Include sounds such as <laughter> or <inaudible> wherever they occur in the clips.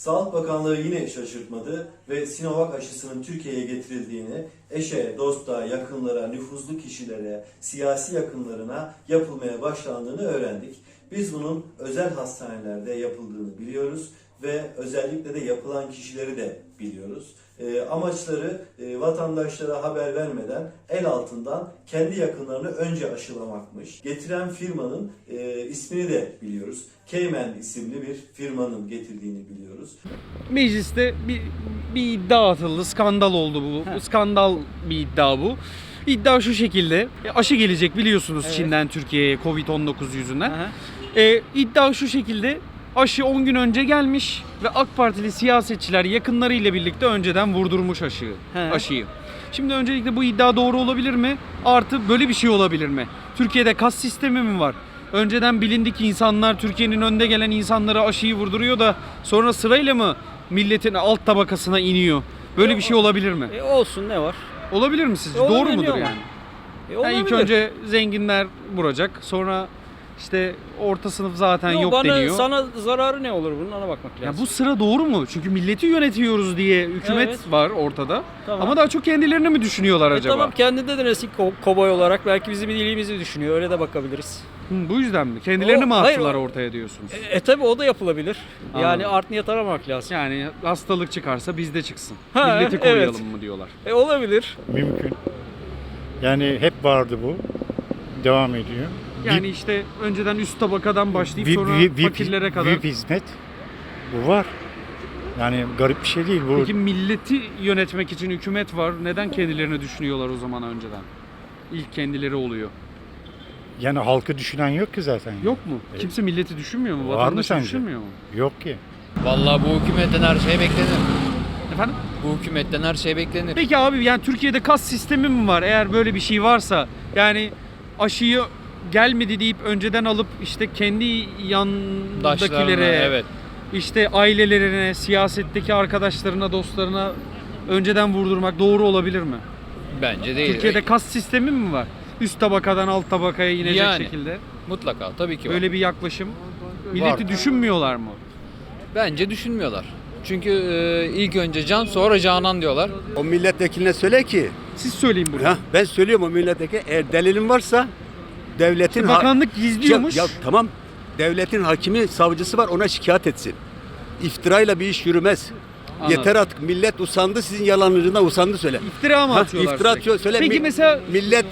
Sağlık Bakanlığı yine şaşırtmadı ve Sinovac aşısının Türkiye'ye getirildiğini eşe, dosta, yakınlara, nüfuzlu kişilere, siyasi yakınlarına yapılmaya başlandığını öğrendik. Biz bunun özel hastanelerde yapıldığını biliyoruz ve özellikle de yapılan kişileri de biliyoruz. E, amaçları e, vatandaşlara haber vermeden el altından kendi yakınlarını önce aşılamakmış. Getiren firmanın e, ismini de biliyoruz. Cayman isimli bir firmanın getirdiğini biliyoruz. Mecliste bir, bir iddia atıldı. Skandal oldu bu. Bu Skandal bir iddia bu. İddia şu şekilde. E, Aşı gelecek biliyorsunuz Evet. Çin'den Türkiye'ye Covid-19 yüzünden. Aha. E, iddia şu şekilde. Aşı 10 gün önce gelmiş ve AK Partili siyasetçiler yakınlarıyla birlikte önceden vurdurmuş aşıyı. He. aşıyı. Şimdi öncelikle bu iddia doğru olabilir mi? Artı böyle bir şey olabilir mi? Türkiye'de kas sistemi mi var? Önceden bilindik insanlar Türkiye'nin önde gelen insanlara aşıyı vurduruyor da sonra sırayla mı milletin alt tabakasına iniyor? Böyle bir şey olabilir mi? E olsun ne var? Olabilir mi sizce? E, Doğru olabilir mudur yani? E, Yani ilk olabilir. önce zenginler vuracak, sonra işte orta sınıf zaten Yo, yok bana, deniyor. Sana zararı ne olur bunun ona bakmak lazım. Ya bu sıra doğru mu? Çünkü milleti yönetiyoruz diye hükümet Evet. var ortada. Tamam. Ama daha çok kendilerini mi düşünüyorlar E acaba? Tamam kendinde de eski ko- kovboy olarak belki bizim iyiliğimizi düşünüyor. Öyle de bakabiliriz. Hı, bu yüzden mi? Kendilerini O- mi hayır, attılar o- ortaya diyorsunuz? E, e tabi o da yapılabilir. Yani Anladım. art niyet aramak lazım. Yani hastalık çıkarsa bizde çıksın. Ha, Milleti evet. koruyalım mı diyorlar. E olabilir. Mümkün. Yani hep vardı bu. Devam ediyor. Yani işte önceden üst tabakadan başlayıp VIP- sonra VIP- fakirlere kadar. VIP hizmet bu var. Yani garip bir şey değil bu. Peki milleti yönetmek için hükümet var. Neden kendilerini düşünüyorlar o zaman önceden? İlk kendileri oluyor. Yani halkı düşünen yok ki zaten. Yok mu? Evet. Kimse milleti düşünmüyor mu? Var mı sence? düşünmüyor mu? Yok ki. Vallahi bu hükümetten her şey beklenir. Efendim? Bu hükümetten her şey beklenir. Peki abi yani Türkiye'de kas sistemi mi var? Eğer böyle bir şey varsa yani aşıyı gelmedi deyip önceden alıp işte kendi Daşlarına, yandakilere, evet. işte ailelerine, siyasetteki arkadaşlarına, dostlarına önceden vurdurmak doğru olabilir mi? Bence değil. Türkiye'de kas sistemi mi var? Üst tabakadan alt tabakaya inecek Yani. şekilde. Mutlaka tabii ki var. Böyle bir yaklaşım. Milleti Var. düşünmüyorlar mı? Bence düşünmüyorlar. Çünkü e, ilk önce can sonra canan diyorlar. O milletvekiline söyle ki, Siz söyleyin bunu. ha, ben söylüyorum o milletvekili eğer delilin varsa devletin ha- Bakanlık gizliyormuş. Ya, ya tamam. Devletin hakimi, savcısı var ona şikayet etsin. İftirayla bir iş yürümez. Anladım. Yeter artık millet usandı sizin yalanlarından usandı söyle. İftira mı Ha, atıyorlar? iftira atıyor, söyle. Peki Mi- mesela millet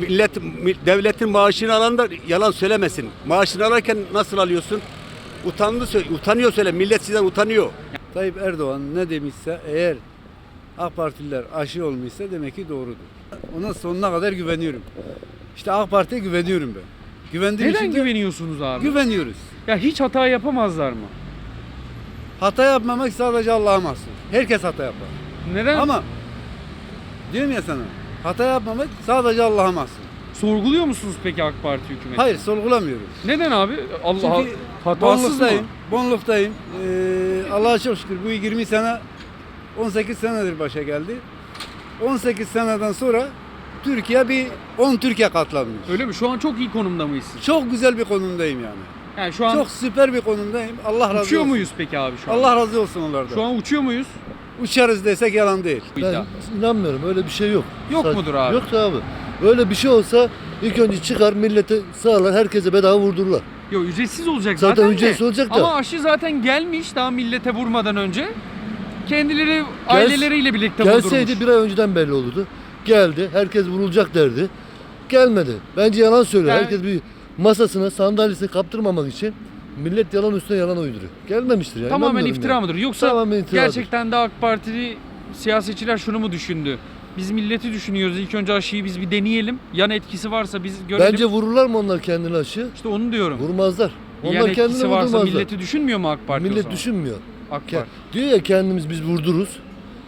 millet mi- devletin maaşını alan da yalan söylemesin. Maaşını alırken nasıl alıyorsun? Utandı söyle, utanıyor söyle. Millet sizden utanıyor. Tayyip Erdoğan ne demişse eğer AK Partililer aşı olmuşsa demek ki doğrudur. Ona sonuna kadar güveniyorum. İşte AK Parti'ye güveniyorum ben. Güvendiğim neden için de güveniyorsunuz abi? güveniyoruz. ya hiç hata yapamazlar mı? Hata yapmamak sadece Allah'a mahsus. Herkes hata yapar. Neden? Ama diyorum ya sana hata yapmamak sadece Allah'a mahsus. Sorguluyor musunuz peki AK Parti hükümeti? Hayır sorgulamıyoruz. Neden abi? Allah Çünkü hatasız mı? bonluktayım. Bonluktayım. Ee, Allah'a çok şükür bu 20 sene 18 senedir başa geldi. 18 seneden sonra Türkiye bir 10 Türkiye katlanmış. Öyle mi? Şu an çok iyi konumda mıyız? siz? Çok güzel bir konumdayım yani. Yani şu an Çok süper bir konumdayım. Allah razı uçuyor olsun. muyuz peki abi şu an? Allah razı olsun onlardan. Şu an uçuyor muyuz? Uçarız desek yalan değil. Bu iddia. Ben inanmıyorum öyle bir şey yok. Yok Sa- mudur abi? Yok abi. Öyle bir şey olsa ilk önce çıkar millete sağlar herkese bedava vurdururlar. Yok ücretsiz olacak zaten, Zaten de. ücretsiz olacak da. Ama aşı zaten gelmiş daha millete vurmadan önce. Kendileri aileleriyle birlikte Gelseydi vurdurmuş. bir ay önceden belli olurdu. Geldi herkes vurulacak derdi. Gelmedi. Bence yalan söylüyor. Yani- Herkes bir masasına sandalyesini kaptırmamak için millet yalan üstüne yalan uyduruyor. Gelmemiştir yani. Tamamen iftira yani. mıdır? Yoksa Tamamen iftiradır. gerçekten de AK Partili siyasetçiler şunu mu düşündü? Biz milleti düşünüyoruz. İlk önce aşıyı biz bir deneyelim. Yan etkisi varsa biz görelim. Bence vururlar mı onlar kendini aşı? işte onu diyorum. Vurmazlar. Onlar Yan etkisi kendini varsa vurdurmazlar. milleti düşünmüyor mu AK Parti o Millet zaman? düşünmüyor. AK Parti. Diyor ya kendimiz biz vurduruz.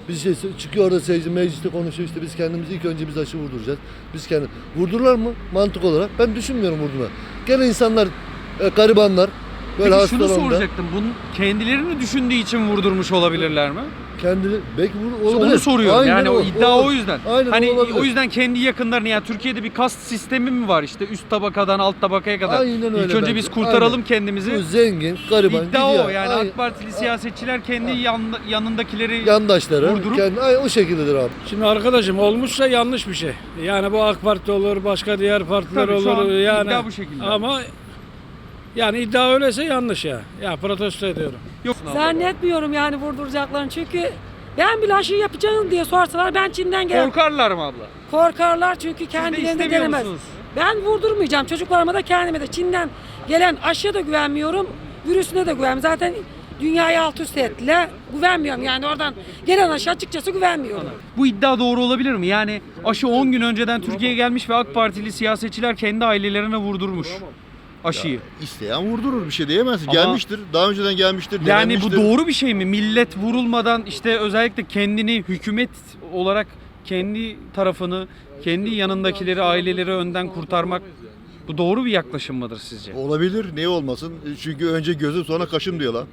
Biz şey, çıkıyor orada seyirci mecliste konuşuyor işte biz kendimiz ilk önce biz aşı vurduracağız. Biz kendi vurdururlar mı mantık olarak? Ben düşünmüyorum vurdurma. Gene insanlar e, garibanlar Böyle Peki şunu hastalandı. soracaktım. Bunun kendilerini düşündüğü için vurdurmuş olabilirler mi? Kendini belki vur, olabilir. Onu soruyorum. Aynen yani o, iddia o yüzden. Aynen hani olabilir. o yüzden kendi yakınlarını ya Türkiye'de bir kast sistemi mi var işte üst tabakadan alt tabakaya kadar. Aynen öyle İlk önce bence. biz kurtaralım Aynen. kendimizi. Bu zengin, gariban İddia gidiyor. o yani Aynen. AK Partili siyasetçiler kendi yan- yanındakileri yandaşları Vurdurup- kendi, aynen o şekildedir abi. Şimdi arkadaşım olmuşsa yanlış bir şey. Yani bu AK Parti olur, başka diğer partiler Tabii şu an olur yani. iddia bu şekilde. Ama yani iddia öyleyse yanlış ya. Ya protesto ediyorum. yok. Zannetmiyorum yani vurduracaklarını çünkü ben bile aşı yapacağım diye sorsalar ben Çin'den gelen Korkarlar mı abla? korkarlar çünkü kendilerine istemiyor denemez. musunuz? Ben vurdurmayacağım çocuklarıma da kendime de Çin'den gelen aşıya da güvenmiyorum, virüsüne de güvenmiyorum. Zaten dünyayı alt üst ettiler. Güvenmiyorum yani oradan gelen aşı açıkçası güvenmiyorum. Bu iddia doğru olabilir mi? Yani aşı 10 gün önceden Türkiye'ye gelmiş ve AK Partili siyasetçiler kendi ailelerine vurdurmuş aşıyı. İsteyen vurdurur bir şey diyemezsin. Ama- Gelmiştir. Daha önceden gelmiştir. Yani bu doğru bir şey mi? Millet vurulmadan işte özellikle kendini hükümet olarak kendi tarafını, kendi yanındakileri, aileleri önden kurtarmak bu doğru bir yaklaşım mıdır sizce? Olabilir. Niye olmasın? Çünkü önce gözüm sonra kaşım diyorlar.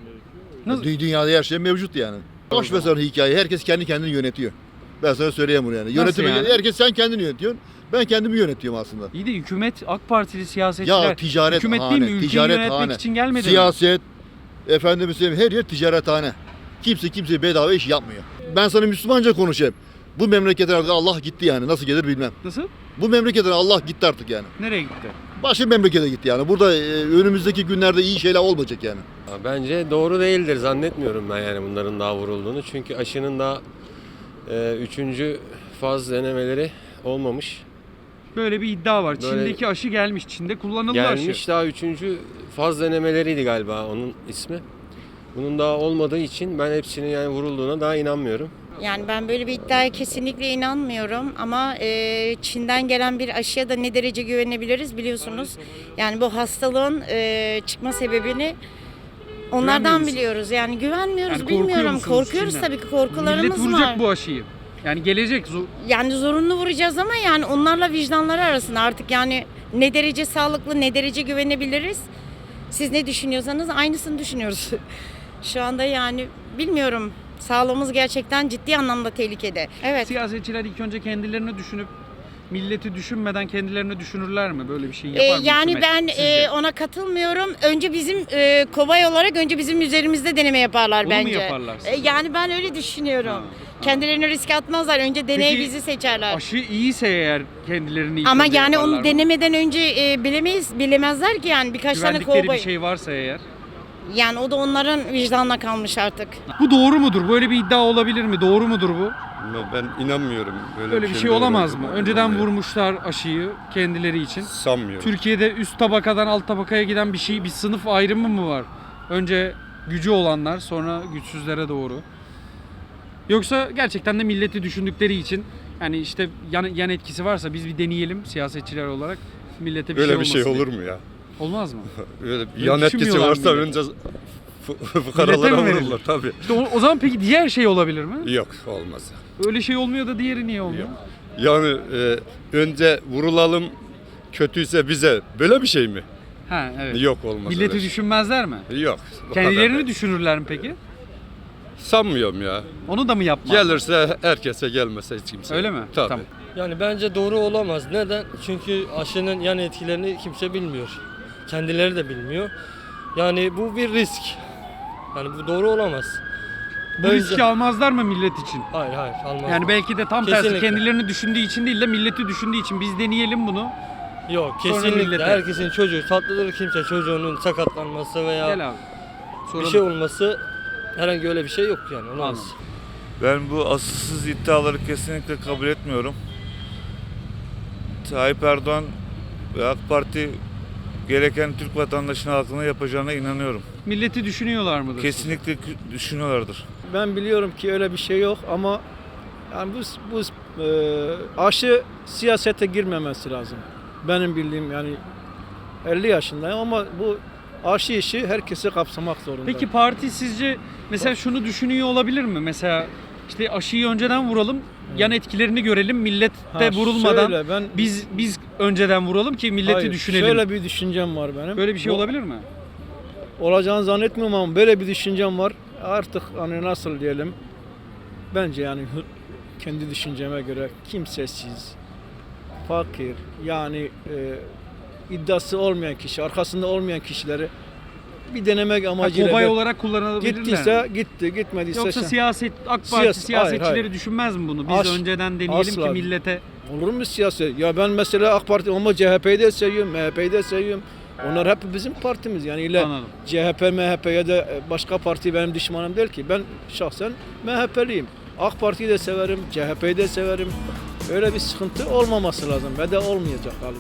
Nasıl? Dü- Dünyada her şey mevcut yani. Boş ver sen hikaye. Herkes kendi kendini yönetiyor. Ben sana söyleyeyim bunu yani. Yönetimi yani? herkes sen kendini yönetiyorsun. Ben kendimi yönetiyorum aslında. İyi de hükümet AK Partili siyasetçiler Ya ticaret hükümet hane, değil mi? Ülkeyi ticaret yönetmek hane. için gelmedi mi? Siyaset, efendim söyleyeyim her yer ticarethane. Kimse kimse bedava iş yapmıyor. Ben sana Müslümanca konuşayım. Bu memleketten artık Allah gitti yani. Nasıl gelir bilmem. Nasıl? Bu memleketten Allah gitti artık yani. Nereye gitti? Başka bir memlekete gitti yani. Burada e, önümüzdeki günlerde iyi şeyler olmayacak yani. Bence doğru değildir zannetmiyorum ben yani bunların daha vurulduğunu. Çünkü aşının daha e, üçüncü faz denemeleri olmamış. Böyle bir iddia var. Böyle- Çin'deki aşı gelmiş. Çin'de kullanıldı Gelmiş aşı. daha üçüncü faz denemeleriydi galiba onun ismi. Bunun daha olmadığı için ben hepsinin yani vurulduğuna daha inanmıyorum. Yani ben böyle bir iddiaya kesinlikle inanmıyorum ama e, Çin'den gelen bir aşıya da ne derece güvenebiliriz biliyorsunuz. Yani bu hastalığın e, çıkma sebebini onlardan biliyoruz. Yani güvenmiyoruz Yani bilmiyorum. Korkuyoruz Çin'den? tabii ki korkularımız Millet vuracak var. bu aşıyı. Yani gelecek. zo- Yani zorunlu vuracağız ama yani onlarla vicdanları arasında artık yani ne derece sağlıklı ne derece güvenebiliriz. Siz ne düşünüyorsanız aynısını düşünüyoruz. <laughs> Şu anda yani bilmiyorum. Sağlığımız gerçekten ciddi anlamda tehlikede. Evet. Siyasetçiler ilk önce kendilerini düşünüp milleti düşünmeden kendilerini düşünürler mi? Böyle bir şey Ee, yapar mı yani hükümet ben sizce? e, ona katılmıyorum. Önce bizim e, kobay olarak önce bizim üzerimizde deneme yaparlar Onu mu bence. yaparlar E, sizce? yani ben öyle düşünüyorum. Kendilerini riske atmazlar. Önce deney Peki, bizi seçerler. Aşı iyiyse eğer kendilerini ilk Ama önce yani yaparlar onu mı? denemeden önce e, bilemeyiz, bilemezler ki yani birkaç tane Güvendikleri bir şey varsa eğer. Yani o da onların vicdanına kalmış artık. Bu doğru mudur? Böyle bir iddia olabilir mi? Doğru mudur bu? Ben inanmıyorum. Böyle bir şey olamaz mı? Önceden vurmuşlar aşıyı kendileri için. Sanmıyorum. Türkiye'de üst tabakadan alt tabakaya giden bir şey, bir sınıf ayrımı mı var? Önce gücü olanlar, sonra güçsüzlere doğru. Yoksa gerçekten de milleti düşündükleri için yani işte yan, yan etkisi varsa biz bir deneyelim siyasetçiler olarak millete bir şey Öyle bir olmasın şey diye. olur mu ya? Olmaz mı? <laughs> Öyle bir yan etkisi varsa mı önce fukaralara vururlar tabii. İşte o, o zaman peki diğer şey olabilir mi? Yok olmaz. Öyle şey olmuyor da diğeri niye olmuyor? Yok. Yani e, önce vurulalım kötüyse bize böyle bir şey mi? Ha evet. Yok olmaz. Milleti öyle şey. düşünmezler mi? Yok. Kendilerini kadar da. düşünürler mi peki? Sanmıyorum ya. Onu da mı yapmaz? Gelirse herkese gelmese hiç kimse. Öyle mi? Tabii. Tamam. Yani bence doğru olamaz. Neden? Çünkü aşının yan etkilerini kimse bilmiyor. Kendileri de bilmiyor. Yani bu bir risk. Yani bu doğru olamaz. Bu riski almazlar mı millet için? Hayır hayır almaz. Yani belki de tam tersi Kesinlikle. kendilerini düşündüğü için değil de milleti düşündüğü için biz deneyelim bunu. Yok Sonra kesinlikle. millete. Herkesin çocuğu tatlıdır. Kimse çocuğunun sakatlanması veya Gel abi. bir Soralım. şey olması herhangi öyle bir şey yok yani. Olamaz. Anladım. Ben bu asılsız iddiaları kesinlikle kabul etmiyorum. Tayyip Erdoğan ve AK Parti gereken Türk vatandaşının halkına yapacağına inanıyorum. Milleti düşünüyorlar mıdır? Kesinlikle düşünüyorlardır. Ben biliyorum ki öyle bir şey yok ama yani bu bu e, aşı siyasete girmemesi lazım. Benim bildiğim yani 50 yaşındayım ama bu aşı işi herkesi kapsamak zorunda. Peki parti sizce mesela şunu düşünüyor olabilir mi? Mesela işte aşıyı önceden vuralım, yan etkilerini görelim, millet de Ha, vurulmadan şöyle, ben biz biz önceden vuralım ki milleti Hayır, düşünelim. Şöyle bir düşüncem var benim. Böyle bir şey Bu olabilir mi? olacağını zannetmiyorum ama böyle bir düşüncem var. Artık hani nasıl diyelim bence yani kendi düşünceme göre kimsesiz, fakir yani e, iddiası olmayan kişi, arkasında olmayan kişileri bir denemek amacıyla kobay olarak kullanılabilirler. gittiyse gitti, gitmediyse Yoksa sen- siyaset AK Parti Siyasi- siyasetçileri hayır, hayır. düşünmez mi bunu? Biz As- önceden deneyelim ki asla. millete Olur mu siyaset? Ya ben mesela AK Parti ama CHP'yi de seviyorum, MHP'yi de seviyorum. Onlar hep bizim partimiz yani ile Anladım. CHP, MHP ya da başka parti benim düşmanım değil ki. Ben şahsen MHP'liyim. AK Parti'yi de severim, CHP'yi de severim. Öyle bir sıkıntı olmaması lazım ve de olmayacak galiba.